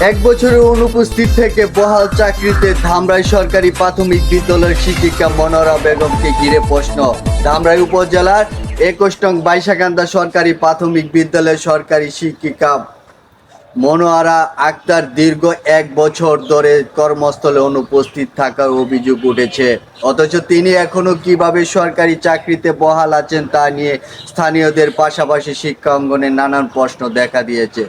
এক বছরের অনুপস্থিত থেকে বহাল চাকরিতে ধামরাই সরকারি প্রাথমিক বিদ্যালয়ের শিক্ষিকা মনোরা বেগমকে ঘিরে প্রশ্ন। ধামরাই উপজেলার একুশ নং বাইশাকান্দা সরকারি প্রাথমিক বিদ্যালয়ের সরকারি শিক্ষিকা মনোয়ারা আক্তার দীর্ঘ এক বছর ধরে কর্মস্থলে অনুপস্থিত থাকার অভিযোগ উঠেছে। অথচ তিনি এখনও কীভাবে সরকারি চাকরিতে বহাল আছেন তা নিয়ে স্থানীয়দের পাশাপাশি শিক্ষা অঙ্গনে নানান প্রশ্ন দেখা দিয়েছে।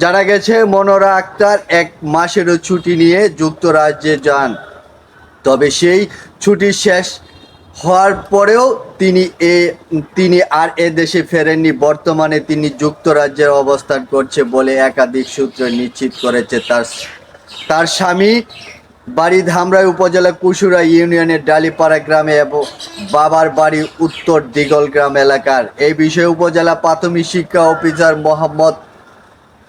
জানা গেছে মনোরা আক্তার এক মাসেরও ছুটি নিয়ে যুক্তরাজ্যে যান। তবে সেই ছুটি শেষ হওয়ার পরেও তিনি এ, তিনি আর এ দেশে ফেরেননি। বর্তমানে তিনি যুক্তরাজ্যের অবস্থান করছে বলে একাধিক সূত্র নিশ্চিত করেছে। তার তার স্বামী বাড়ি ধামরাই উপজেলা কুসুরা ইউনিয়নের ডালিপাড়া গ্রামে এবং বাবার বাড়ি উত্তর দিগল গ্রাম এলাকার। এই বিষয়ে উপজেলা প্রাথমিক শিক্ষা অফিসার মোহাম্মদ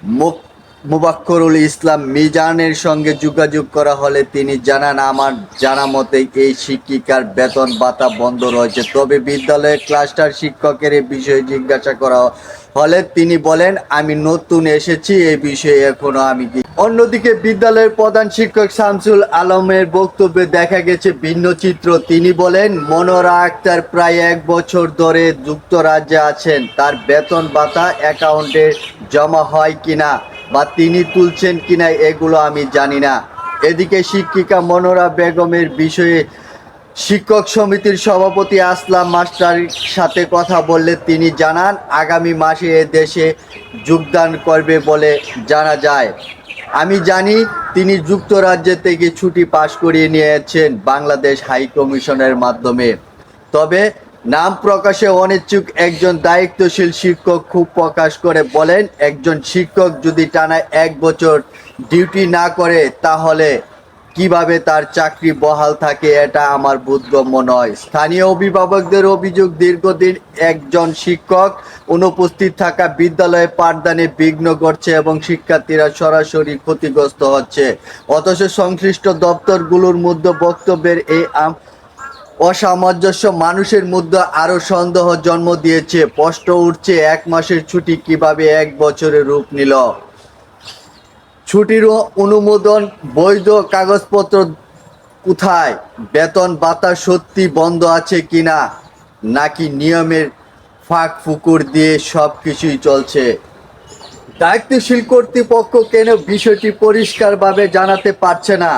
মুক- মুবাক্করুল ইসলাম মিজানের সঙ্গে যোগাযোগ করা হলে তিনি জানান, আমার জানা মতে এই শিক্ষিকার বেতন ভাতা বন্ধ রয়েছে। তবে বিদ্যালয়ের ক্লাস্টার শিক্ষকের এই বিষয়ে জিজ্ঞাসা করা হলে তিনি বলেন, আমি নতুন এসেছি এই বিষয়ে এখনও আমি কি অন্যদিকে বিদ্যালয়ের প্রধান শিক্ষক শামসুল আলমের বক্তব্যে দেখা গেছে ভিন্ন চিত্র। তিনি বলেন, মনোরা আক্তার প্রায় এক বছর ধরে যুক্তরাজ্যে আছেন। তার বেতন ভাতা অ্যাকাউন্টে জমা হয় কিনা বা তিনি তুলছেন কিনা এগুলো আমি জানি না। এদিকে শিক্ষিকা মনোরা বেগমের বিষয়ে শিক্ষক সমিতির সভাপতি আসলাম মাস্টার সাথে কথা বললে তিনি জানান, আগামী মাসে এ দেশে যোগদান করবে বলে জানা যায়। আমি জানি তিনি যুক্তরাজ্য থেকে ছুটি পাশ করিয়ে নিয়েছেন বাংলাদেশ হাই কমিশনের মাধ্যমে। তবে নাম প্রকাশে অনিচ্ছুক একজন দায়িত্বশীল শিক্ষক খুব প্রকাশ করে বলেন, একজন শিক্ষক যদি টানা এক বছর ডিউটি না করে, তাহলে কীভাবে তার চাকরি বহাল থাকে এটা আমার বোধগম্য নয়। স্থানীয় অভিভাবকদের অভিযোগ, দীর্ঘদিন একজন শিক্ষক অনুপস্থিত থাকা বিদ্যালয়ে পাঠদানে বিঘ্ন করছে এবং শিক্ষার্থীরা সরাসরি ক্ষতিগ্রস্ত হচ্ছে। অথচ সংশ্লিষ্ট দপ্তরগুলোর মধ্যে বক্তব্যের এই অসামঞ্জস্য মানুষের মধ্যে আরও সন্দেহ জন্ম দিয়েছে। প্রশ্ন উঠছে, এক মাসের ছুটি কীভাবে এক বছরে রূপ নিল? ছুটির অনুমোদন, বৈধ কাগজপত্র কোথায়? বেতন ভাতা সত্যি বন্ধ আছে কিনা? নাকি নিয়মের ফাঁক ফুকুর দিয়ে সব কিছুই চলছে? দায়িত্বশীল কর্তৃপক্ষ কেন বিষয়টি পরিষ্কারভাবে জানাতে পারছে না?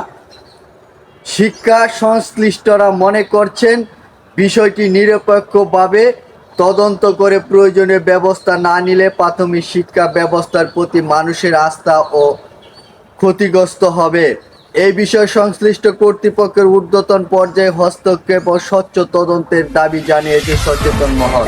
শিক্ষা সংশ্লিষ্টরা মনে করছেন বিষয়টি নিরপেক্ষভাবে তদন্ত করে প্রয়োজনীয় ব্যবস্থা না নিলে প্রাথমিক শিক্ষা ব্যবস্থার প্রতি মানুষের আস্থা ও ক্ষতিগ্রস্ত হবে। এই বিষয়ে সংশ্লিষ্ট কর্তৃপক্ষের ঊর্ধ্বতন পর্যায়ে হস্তক্ষেপ ও স্বচ্ছ তদন্তের দাবি জানিয়েছে সচেতন মহল।